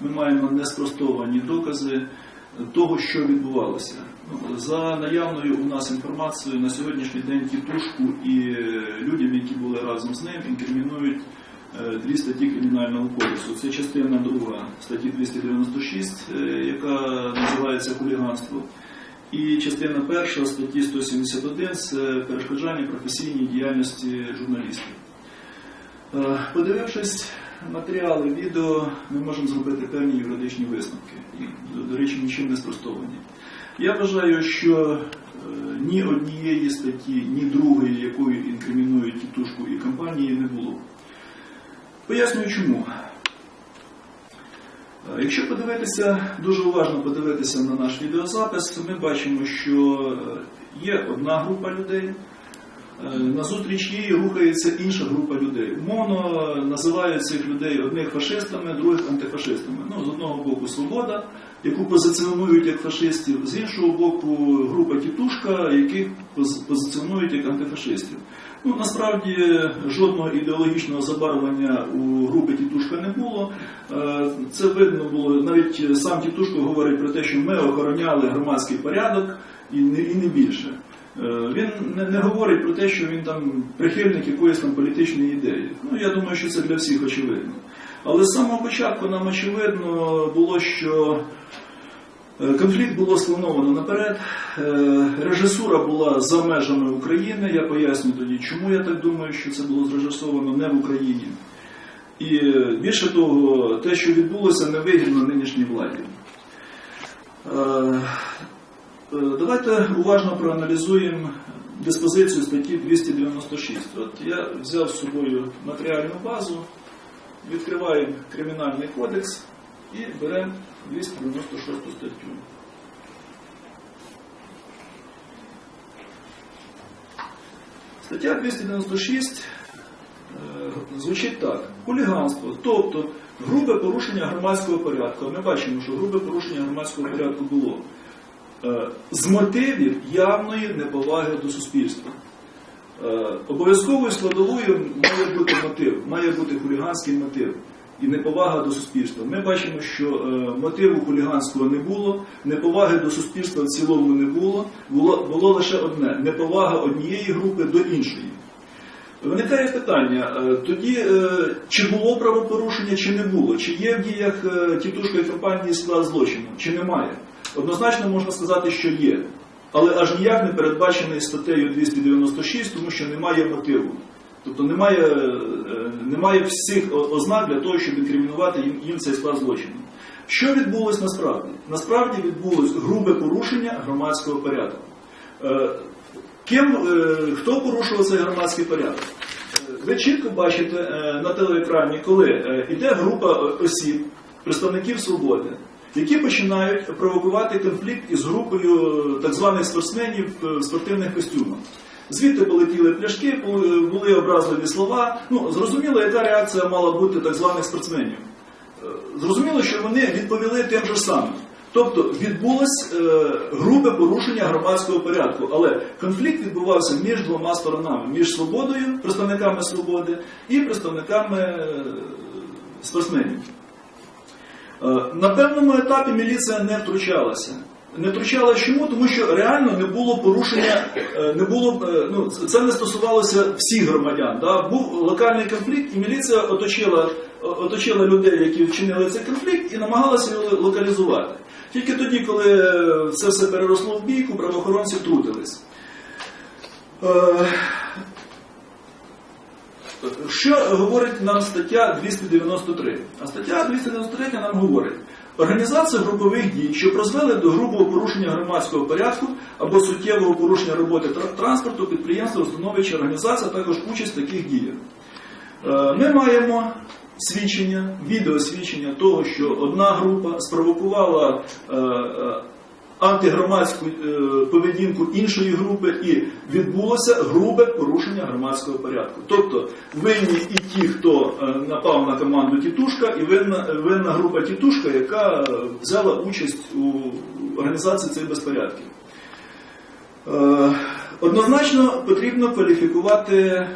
ми маємо неспростовані докази того, що відбувалося. За наявною у нас інформацією, на сьогоднішній день тітушку і е, людям, які були разом з ним, інкримінують е, дві статті Кримінального кодексу. Це частина друга статті 296, е, яка називається хуліганство. І частина перша статті 171 це перешкоджання професійній діяльності журналістів. Подивившись матеріали, відео, ми можемо зробити певні юридичні висновки. І, до- речі, нічим не спростовані. Я вважаю, що е, ні однієї статті, ні другої, якою інкримінують тітушку і компанії, не було. Пояснюю чому. Е, Якщо подивитися, дуже уважно подивитися на наш відеозапис, ми бачимо, що е, є одна група людей, назустріч їй рухається інша група людей. Умовно називають цих людей одних фашистами, других антифашистами. Ну, з одного боку свобода, яку позиціонують як фашистів, з іншого боку група тітушка, яких позиціонують як антифашистів. Ну, насправді жодного ідеологічного забарвлення у групи Тітушка не було. Е, Це видно було. Навіть сам Тітушко говорить про те, що ми охороняли громадський порядок і не, і не більше. Е, Він не, говорить про те, що він там прихильник якоїсь там політичної ідеї. Ну, я думаю, що це для всіх очевидно. Але з самого початку нам очевидно було, що Е, Конфлікт було сплановано наперед. Е, Режисура була за межами України. Я поясню тоді, чому я так думаю, що це було зрежисовано не в Україні. І більше того, те, що відбулося, не вигідно нинішній владі. Е, Давайте уважно проаналізуємо диспозицію статті 296. От я взяв з собою матеріальну базу, відкриваємо Кримінальний кодекс і беремо 296 статтю. Стаття 296 е, звучить так: хуліганство, тобто грубе порушення громадського порядку. Ми бачимо, що грубе порушення громадського порядку було з мотивів явної неповаги до суспільства. Е, Обов'язковою складовою має бути мотив, має бути хуліганський мотив і неповага до суспільства. Ми бачимо, що е, мотиву хуліганського не було, неповаги до суспільства в цілому не було. Було, було лише одне неповага однієї групи до іншої. Виникає питання: е, тоді е, чи було правопорушення, чи не було, чи є в діях е, тітушка і компанії склад злочину, чи немає. Однозначно можна сказати, що є. Але аж ніяк не передбачений статтею 296, тому що немає мотиву. Тобто немає, е, немає всіх ознак для того, щоб інкримінувати їм, їм цей склад злочину. Що відбулось насправді? Насправді відбулось грубе порушення громадського порядку. Е, Ким, е, хто порушував цей громадський порядок? Ви чітко бачите на телеекрані, коли йде група осіб, представників свободи, які починають провокувати конфлікт із групою е, так званих спортсменів е, в спортивних костюмах. Звідти полетіли пляшки, були- були образливі слова. Ну, зрозуміло, яка реакція мала бути так званих спортсменів. Е, Зрозуміло, що вони відповіли тим же самим. Тобто відбулось е, грубе порушення громадського порядку, але конфлікт відбувався між двома сторонами: між свободою, представниками свободи і представниками е, спортсменів. Е, На певному етапі міліція не втручалася. Не втручалася чому? Тому що реально не було порушення, е, не було, е, ну, це не стосувалося всіх громадян. Да? Був локальний конфлікт, і міліція оточила, оточила людей, які вчинили цей конфлікт, і намагалася його локалізувати. Тільки тоді, коли це все переросло в бійку, правоохоронці втрутились. Що говорить нам стаття 293? А стаття 293 нам говорить, організація групових дій, що призвели до грубого порушення громадського порядку або суттєвого порушення роботи транспорту, підприємства, установи чи організація, також участь в таких діях. Е, Ми маємо свідчення, відеосвідчення того, що одна група спровокувала е, е, антигромадську е, поведінку іншої групи і відбулося грубе порушення громадського порядку. Тобто винні і ті, хто е, напав на команду Тітушка, і винна, винна група Тітушка, яка взяла участь у організації цих безпорядків. Е, Однозначно потрібно кваліфікувати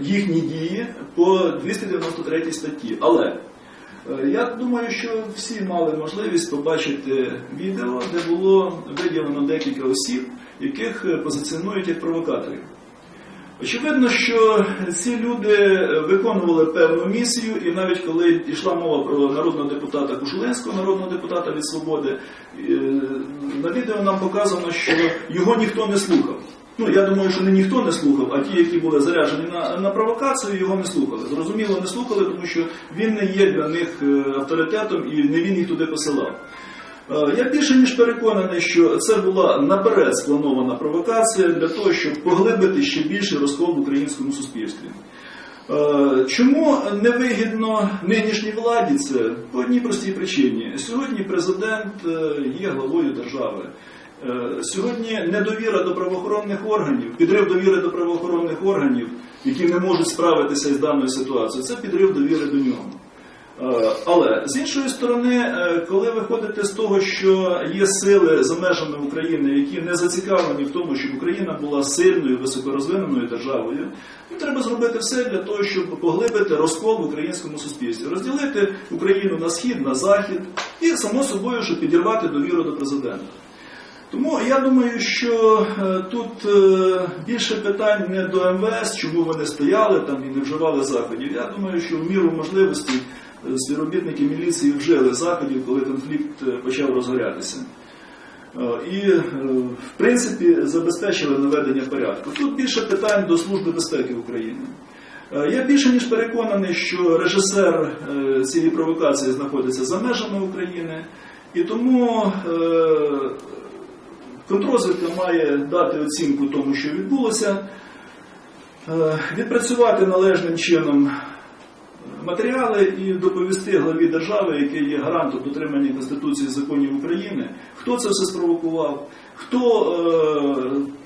їхні дії по 293 статті. Але Я думаю, що всі мали можливість побачити відео, де було виділено декілька осіб, яких е, позиціонують як провокаторів. Очевидно, що ці люди е, виконували певну місію, і навіть коли йшла мова про народного депутата Кушулинського, народного депутата від свободи, е, на відео нам показано, що його ніхто не слухав. Ну, я думаю, що не ніхто не слухав, а ті, які були заряджені на, на провокацію, його не слухали. Зрозуміло, не слухали, тому що він не є для них е, авторитетом і не він їх туди посилав. Е, Я більше ніж переконаний, що це була наперед спланована провокація для того, щоб поглибити ще більше розкол в українському суспільстві. Е, Чому невигідно нинішній владі це по одній простій причині. Сьогодні президент є главою держави. Е, Сьогодні недовіра до правоохоронних органів, підрив довіри до правоохоронних органів, які не можуть справитися із даною ситуацією, це підрив довіри до нього. Е, Але з іншої сторони, е, коли ви ходите з того, що є сили за межами України, які не зацікавлені в тому, щоб Україна була сильною, високорозвиненою державою, ну, треба зробити все для того, щоб поглибити розкол в українському суспільстві, розділити Україну на схід, на захід і само собою, щоб підірвати довіру до президента. Тому я думаю, що е, тут е, більше питань не до МВС, чому вони стояли там і не вживали заходів. Я думаю, що в міру можливості е, співробітники міліції вжили заходів, коли конфлікт почав розгорятися. І, в принципі, забезпечили наведення порядку. Тут більше питань до Служби безпеки України. Я більше ніж переконаний, що режисер цієї провокації знаходиться за межами України, і тому контрозвідка має дати оцінку тому, що відбулося, е, відпрацювати належним чином матеріали і доповісти главі держави, який є гарантом дотримання Конституції і законів України, хто це все спровокував, хто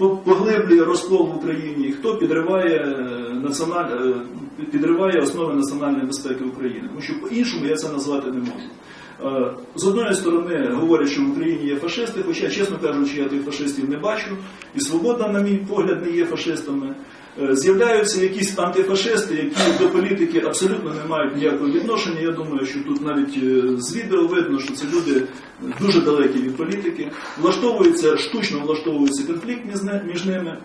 е, поглиблює розкол в Україні, хто підриває, е, національ... підриває основи національної безпеки України. Тому що по-іншому я це назвати не можу. Е, З одної сторони говорять, що в Україні є фашисти, хоча, чесно кажучи, я тих фашистів не бачу, і свобода, на мій погляд, не є фашистами. Е, З'являються якісь антифашисти, які до політики абсолютно не мають ніякого відношення. Я думаю, що тут навіть е, з відео видно, що це люди дуже далекі від політики, влаштовується, штучно влаштовується конфлікт між ними.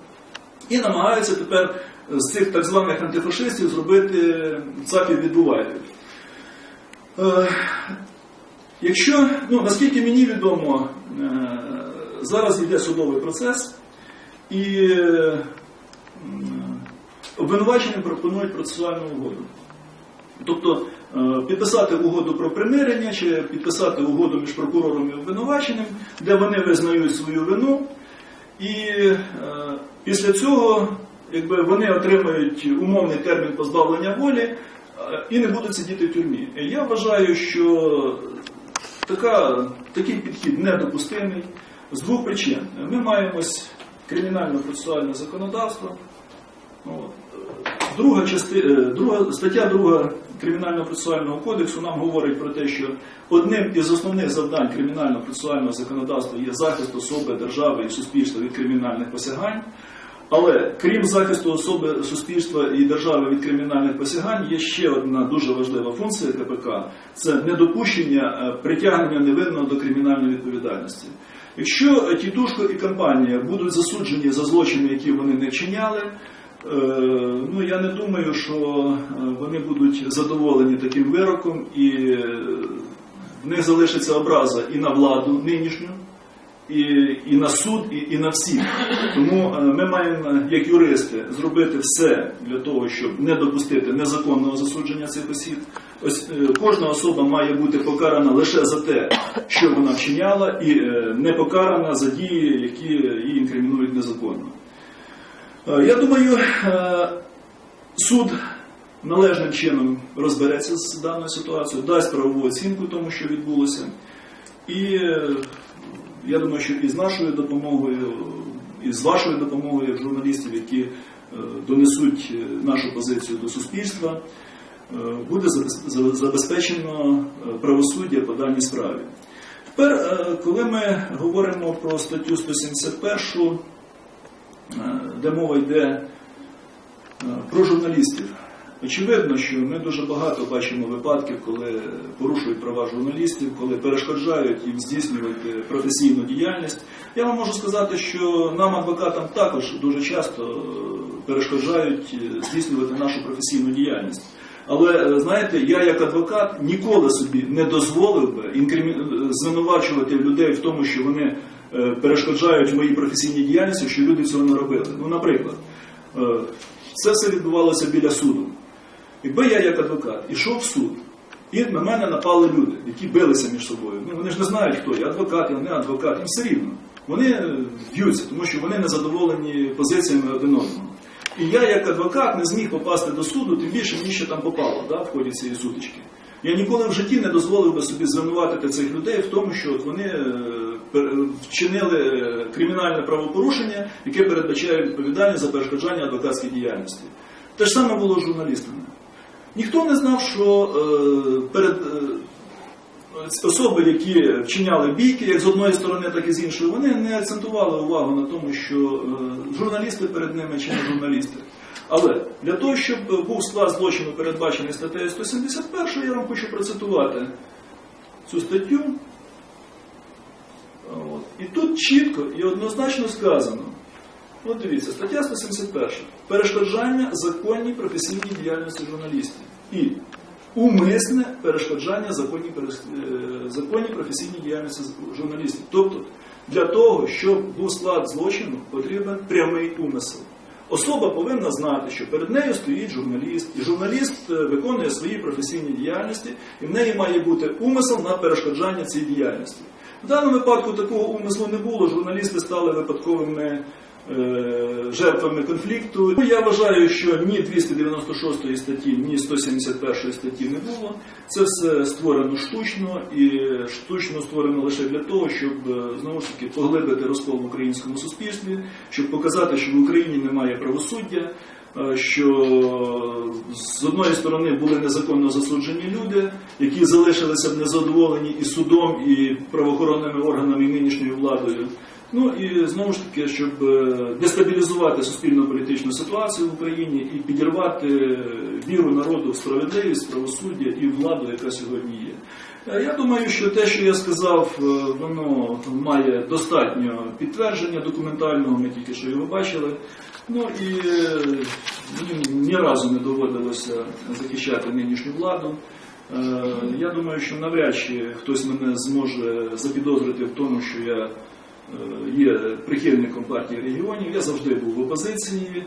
І намагаються тепер з цих так званих антифашистів зробити цапів відбувайлів. Якщо, ну наскільки мені відомо, е, зараз йде судовий процес, і е, м, обвинувачені пропонують процесуальну угоду. Тобто е, підписати угоду про примирення чи підписати угоду між прокурором і обвинуваченим, де вони визнають свою вину, і е, після цього якби, вони отримають умовний термін позбавлення волі і не будуть сидіти в тюрмі. Я вважаю, що така, такий підхід недопустимий з двох причин. Ми маємо кримінально-процесуальне законодавство. Друга, части... е, друга стаття 2 Кримінально-процесуального кодексу нам говорить про те, що одним із основних завдань кримінально-процесуального законодавства є захист особи, держави і суспільства від кримінальних посягань. Але крім захисту особи, суспільства і держави від кримінальних посягань, є ще одна дуже важлива функція КПК це недопущення е, притягнення невинного до кримінальної відповідальності. Якщо тітушко і компанія будуть засуджені за злочини, які вони не вчиняли, е, ну я не думаю, що е, вони будуть задоволені таким вироком, і в них залишиться образа і на владу нинішню, і, і на суд, і, і на всіх. Тому е, ми маємо, як юристи, зробити все для того, щоб не допустити незаконного засудження цих осіб. Ось е, кожна особа має бути покарана лише за те, що вона вчиняла, і е, не покарана за дії, які її інкримінують незаконно. Е, Я думаю, е, суд належним чином розбереться з даною ситуацією, дасть правову оцінку тому, що відбулося. І е, я думаю, що і з нашою допомогою, і з вашою допомогою, як журналістів, які е, донесуть е, нашу позицію до суспільства, е, буде забезпечено правосуддя по даній справі. Тепер, коли ми говоримо про статтю 171, е, де мова йде про журналістів, Очевидно, що ми дуже багато бачимо випадків, коли порушують права журналістів, коли перешкоджають їм здійснювати професійну діяльність. Я вам можу сказати, що нам, адвокатам, також дуже часто е, перешкоджають е, здійснювати нашу професійну діяльність. Але е, знаєте, я як адвокат ніколи собі не дозволив би інкримі- звинувачувати людей в тому, що вони перешкоджають моїй професійній діяльності, що люди цього не робили. Ну, наприклад, це все відбувалося біля суду. Якби я як адвокат ішов в суд, і на мене напали люди, які билися між собою. Ну, вони ж не знають, хто я, адвокат, я не адвокат, їм все рівно. Вони б'ються, тому що вони не задоволені позиціями один одного. І я, як адвокат, не зміг попасти до суду, тим більше мені ще там попало да, в ході цієї сутички. Я ніколи в житті не дозволив би собі звинуватити цих людей в тому, що от вони е, вчинили е, кримінальне правопорушення, яке передбачає відповідальність за перешкоджання адвокатській діяльності. Те ж саме було з журналістами. Ніхто не знав, що е, перед е, особи, які вчиняли бійки, як з одної сторони, так і з іншої, вони не акцентували увагу на тому, що е, журналісти перед ними чи не журналісти. Але для того, щоб був склад злочину передбачений статтею 171, я вам хочу процитувати цю статтю. І тут чітко і однозначно сказано. От дивіться, стаття 171. Перешкоджання законній професійній діяльності журналістів. І умисне перешкоджання законній, е, законній професійній діяльності журналістів. Тобто, для того, щоб був склад злочину, потрібен прямий умисел. Особа повинна знати, що перед нею стоїть журналіст, і журналіст е, виконує свої професійні діяльності, і в неї має бути умисел на перешкоджання цій діяльності. В даному випадку такого умислу не було. Журналісти стали випадковими жертвами конфлікту. Ну, Я вважаю, що ні 296 статті, ні 171 статті не було. Це все створено штучно і штучно створено лише для того, щоб е, знову ж таки поглибити розкол в українському суспільстві, щоб показати, що в Україні немає правосуддя. е, Що з одної сторони були незаконно засуджені люди, які залишилися б незадоволені і судом, і правоохоронними органами, і нинішньою владою. Ну і знову ж таки, щоб е, дестабілізувати суспільно-політичну ситуацію в Україні і підірвати е, віру народу в справедливість, правосуддя і владу, яка сьогодні є. Е, Я думаю, що те, що я сказав, воно має достатньо підтвердження документального, ми тільки що його бачили. Ну і мені ні разу не доводилося захищати нинішню владу. Я думаю, що навряд чи хтось мене зможе запідозрити в тому, що я є прихильником партії регіонів. Я завжди був в опозиції.